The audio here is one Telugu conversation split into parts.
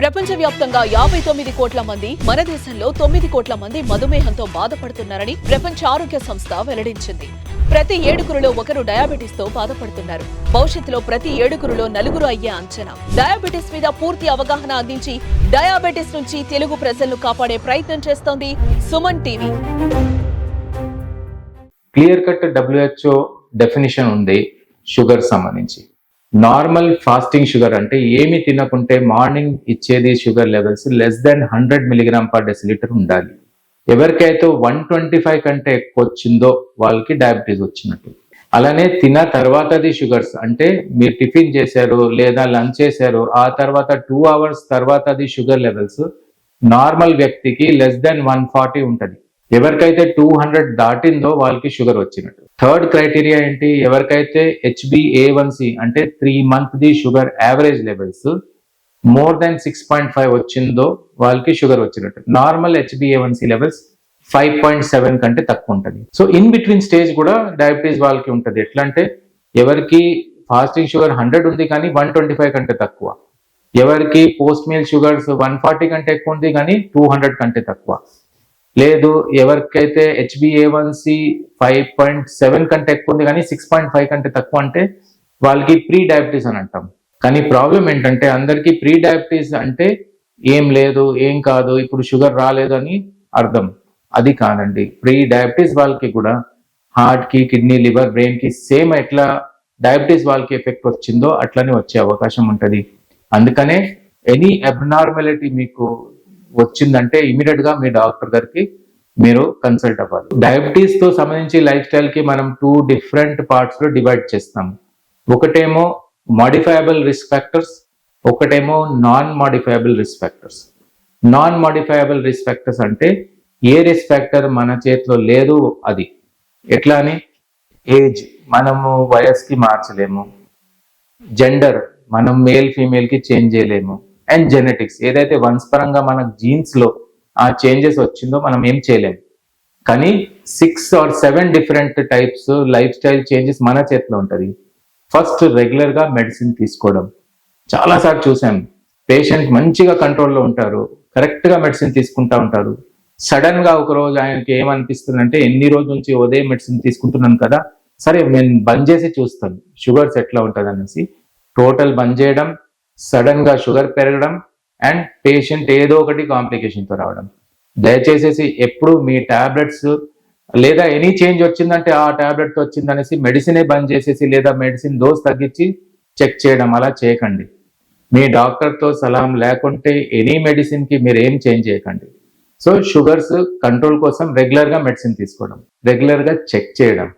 ప్రపంచవ్యాప్తంగా యాభై తొమ్మిది కోట్ల మంది మన దేశంలో తొమ్మిది కోట్ల మంది మధుమేహంతో బాధపడుతున్నారని ప్రపంచ ఆరోగ్య సంస్థ వెల్లడించింది. ప్రతి ఏడుగురులో ఒకరు డయాబెటీస్తో బాధపడుతున్నారు. భవిష్యత్తులో ప్రతి ఏడుగురులో నలుగురు అయ్యే అంచనా. డయాబెటీస్ మీద పూర్తి అవగాహన అందించి డయాబెటీస్ నుంచి తెలుగు ప్రజలను కాపాడే ప్రయత్నం చేస్తోంది Suman TV. Clear cut WHO definition ఉంది షుగర్ సంబంధించి. నార్మల్ ఫాస్టింగ్ షుగర్ అంటే ఏమి తినకుంటే మార్నింగ్ ఇచ్చేది sugar levels less than hundred milligram per decilitre ఉండాలి. ఎవరికైతే వన్ ట్వంటీ ఫైవ్ కంటే ఎక్కువ వచ్చిందో వాళ్ళకి డయాబెటీస్ వచ్చినట్టు. అలానే తిన్న తర్వాతది షుగర్స్ అంటే మీరు టిఫిన్ చేశారు లేదా లంచ్ చేశారు ఆ తర్వాత టూ అవర్స్ తర్వాతది షుగర్ లెవెల్స్ నార్మల్ వ్యక్తికి లెస్ దెన్ వన్ ఫార్టీ ఉంటుంది. ఎవరికైతే టూ హండ్రెడ్ దాటిందో వాళ్ళకి షుగర్ వచ్చినట్టు. థర్డ్ క్రైటీరియా ఏంటి? ఎవరికైతే హెచ్బిఏవన్సి అంటే three month the sugar average levels more than six point five వచ్చిందో వాళ్ళకి షుగర్ వచ్చినట్టు. Normal HbA one c levels five point seven కంటే తక్కువ ఉంటుంది. సో ఇన్ బిట్వీన్ స్టేజ్ కూడా డయాబెటీస్ వాళ్ళకి ఉంటుంది. ఎట్లా అంటే ఎవరికి ఫాస్టింగ్ షుగర్ హండ్రెడ్ ఉంది కానీ వన్ ట్వంటీ ఫైవ్ కంటే తక్కువ. ఎవరికి post meal sugars one forty కంటే ఎక్కువ ఉంది కానీ టూ హండ్రెడ్ కంటే తక్కువ. లేదు ఎవరికైతే HbA one c five point seven కంటే ఎక్కువ ఉంది కానీ సిక్స్ పాయింట్ ఫైవ్ కంటే తక్కువ అంటే వాళ్ళకి ప్రీ డయాబెటీస్ అని అంటాం. కానీ ప్రాబ్లం ఏంటంటే అందరికీ ప్రీ డయాబెటీస్ అంటే ఏం లేదు ఏం కాదు ఇప్పుడు షుగర్ రాలేదు అని అర్థం. అది కాదండి. ప్రీ డయాబెటీస్ వాళ్ళకి కూడా హార్ట్కి కిడ్నీ లివర్ బ్రెయిన్కి సేమ్ ఎట్లా డయాబెటీస్ వాళ్ళకి ఎఫెక్ట్ వచ్చిందో అట్లనే వచ్చే అవకాశం ఉంటుంది. అందుకనే ఎనీ అబ్నార్మాలిటీ మీకు వచ్చిందంటే ఇమీడియట్గా మీ డాక్టర్ గారికి మీరు కన్సల్ట్ అవ్వాలి. డయాబెటీస్తో సంబంధించి లైఫ్ స్టైల్కి మనం టూ డిఫరెంట్ పార్ట్స్లో డివైడ్ చేస్తాం. ఒకటేమో మాడిఫైయబుల్ రిస్క్ ఫ్యాక్టర్స్ ఒకటేమో non modifiable risk factors non modifiable risk factors అంటే ఏ రిస్క్ ఫ్యాక్టర్ మన చేతిలో లేదు అది. ఎట్లా అని? ఏజ్ మనము వయస్కి మార్చలేము. జెండర్ మనం మేల్ ఫీమేల్కి చేంజ్ చేయలేము. And genetics. ఏదైతే వంశపరంగా మన జీన్స్లో ఆ చేంజెస్ వచ్చిందో మనం ఏం చేయలేము కానీ six or seven different types lifestyle changes మన చేతిలో ఉంటుంది. ఫస్ట్ రెగ్యులర్గా మెడిసిన్ తీసుకోవడం. చాలాసార్లు చూసాం. పేషెంట్ మంచిగా కంట్రోల్లో ఉంటారు. కరెక్ట్గా మెడిసిన్ తీసుకుంటా ఉంటారు. సడన్గా ఒక రోజు ఆయనకి ఏమనిపిస్తుందంటే ఎన్ని రోజుల నుంచి ఉదయం మెడిసిన్ తీసుకుంటున్నాను కదా? సరే నేను బంద్ చేసి చూస్తాను. షుగర్స్ ఎట్లా ఉంటుంది అనేసి టోటల్ బంద్ చేయడం. సడన్గా షుగర్ పెరగడం అండ్ పేషెంట్ ఏదో ఒకటి కాంప్లికేషన్తో రావడం. దయచేసేసి ఎప్పుడు మీ టాబ్లెట్స్ లేదా ఎనీ చేంజ్ వచ్చిందంటే ఆ టాబ్లెట్ వచ్చింది అనేసి మెడిసినే బంద్ చేసేసి లేదా మెడిసిన్ డోస్ తగ్గించి చెక్ చేయడం అలా చేయకండి. మీ డాక్టర్తో సలాం లేకుంటే ఎనీ మెడిసిన్కి మీరు ఏం చేంజ్ చేయకండి. సో షుగర్స్ కంట్రోల్ కోసం రెగ్యులర్గా మెడిసిన్ తీసుకోవడం. రెగ్యులర్గా చెక్ చేయడం.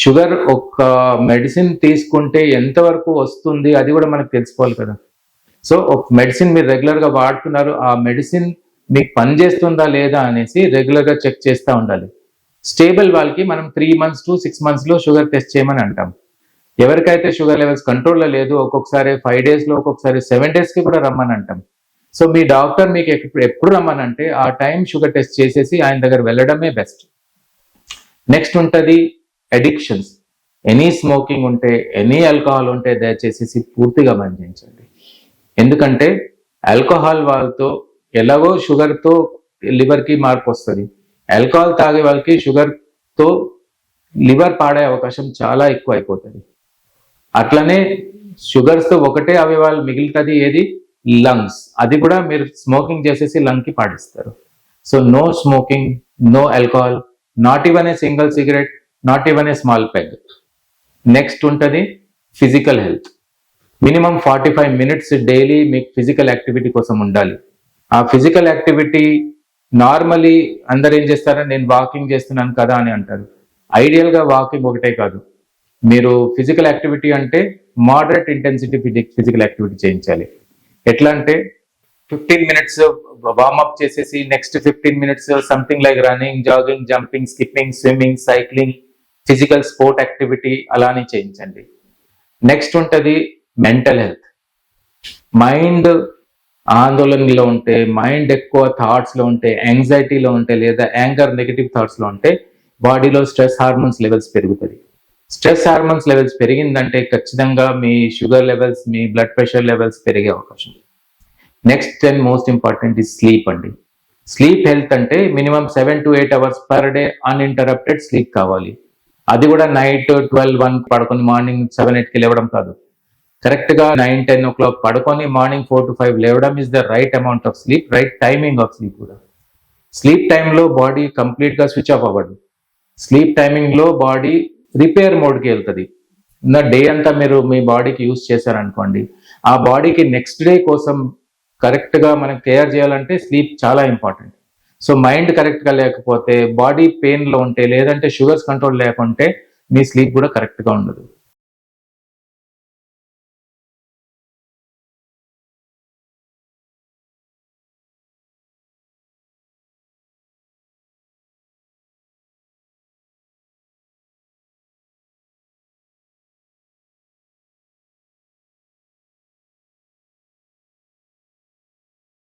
షుగర్ ఒక మెడిసిన్ తీసుకుంటే ఎంతవరకు వస్తుంది అది కూడా మనకు తెలుసుకోవాలి కదా. సో ఒక మెడిసిన్ మీరు రెగ్యులర్గా వాడుతున్నారు ఆ మెడిసిన్ మీకు పనిచేస్తుందా లేదా అనేసి రెగ్యులర్గా చెక్ చేస్తూ ఉండాలి. స్టేబుల్ వాళ్ళకి మనం త్రీ మంత్స్ టు సిక్స్ మంత్స్లో షుగర్ టెస్ట్ చేయమని అంటాం. ఎవరికైతే షుగర్ లెవెల్స్ కంట్రోల్లో లేదు ఒక్కొక్కసారి ఫైవ్ డేస్లో ఒక్కొక్కసారి సెవెన్ డేస్కి కూడా రమ్మని అంటాం. సో మీ డాక్టర్ మీకు ఎప్పుడు ఎప్పుడు రమ్మనంటే ఆ టైం షుగర్ టెస్ట్ చేసేసి ఆయన దగ్గర వెళ్ళడమే బెస్ట్. నెక్స్ట్ ఉంటుంది అడిక్షన్స్ ఎనీ స్మోకింగ్ ఉంటే ఎనీ ఆల్కహాల్ ఉంటే దయచేసి పూర్తిగా బంధించండి ఎందుకంటే ఆల్కహాల్ వాళ్ళతో ఎలాగో షుగర్తో లివర్కి మార్పు వస్తుంది ఆల్కహాల్ తాగే వాళ్ళకి షుగర్తో లివర్ పాడే అవకాశం చాలా ఎక్కువ అయిపోతుంది అట్లనే షుగర్స్తో ఒకటే అవయవాలు మిగులుతుంది ఏది? లంగ్స్ అది కూడా మీరు స్మోకింగ్ చేసేసి లంగ్కి పాటిస్తారు so no smoking no alcohol not even a single cigarette not even a small peg next ఉంటుంది physical health minimum forty five minutes daily మీకు ఫిజికల్ యాక్టివిటీ కోసం ఉండాలి. ఆ ఫిజికల్ యాక్టివిటీ నార్మలీ అందరు ఏం చేస్తారని నేను వాకింగ్ చేస్తున్నాను కదా అని అంటారు. ఐడియల్గా వాకింగ్ ఒకటే కాదు. మీరు ఫిజికల్ యాక్టివిటీ అంటే మోడరేట్ ఇంటెన్సిటీ ఫిజికల్ యాక్టివిటీ చేయించాలి. ఎట్లా అంటే ఫిఫ్టీన్ మినిట్స్ వార్మప్ చేసేసి next fifteen minutes something like running jogging jumping skipping swimming cycling physical sport activity అలానే చేయించండి. నెక్స్ట్ ఉంటుంది మెంటల్ హెల్త్. మైండ్ ఆందోళనలో ఉంటే మైండ్ ఎక్కువ థాట్స్లో ఉంటే యాంగ్జైటీలో ఉంటే లేదా యాంగర్ నెగిటివ్ థాట్స్లో ఉంటే బాడీలో స్ట్రెస్ హార్మోన్స్ లెవెల్స్ పెరుగుతుంది స్ట్రెస్ హార్మోన్స్ లెవెల్స్ పెరిగిందంటే ఖచ్చితంగా మీ షుగర్ లెవెల్స్ మీ బ్లడ్ ప్రెషర్ లెవెల్స్ పెరిగే అవకాశం ఉంది. Next then most important is sleep అండి. స్లీప్ హెల్త్ అంటే minimum seven to eight hours per day uninterrupted sleep కావాలి. అది కూడా నైట్ ట్వెల్వ్ వన్ పడుకొని మార్నింగ్ సెవెన్ ఎయిట్కి లేవడం కాదు. కరెక్ట్గా నైన్ టెన్ ఓ క్లాక్ పడుకొని మార్నింగ్ ఫోర్ టు ఫైవ్ లేవడం is the right amount of sleep right timing of sleep కూడా. స్లీప్ టైంలో బాడీ కంప్లీట్గా స్విచ్ ఆఫ్ అవ్వదు. స్లీప్ టైమింగ్లో బాడీ రిపేర్ మోడ్కి వెళ్తుంది. నా డే అంతా మీరు మీ బాడీకి యూస్ చేశారనుకోండి ఆ బాడీకి నెక్స్ట్ డే కోసం కరెక్ట్గా మనం కేర్ చేయాలంటే స్లీప్ చాలా ఇంపార్టెంట్ సో మైండ్ కరెక్ట్గా లేకపోతే బాడీ పెయిన్లో ఉంటే లేదంటే షుగర్స్ కంట్రోల్ లేకుంటే మీ స్లీప్ కూడా కరెక్ట్గా ఉండదు.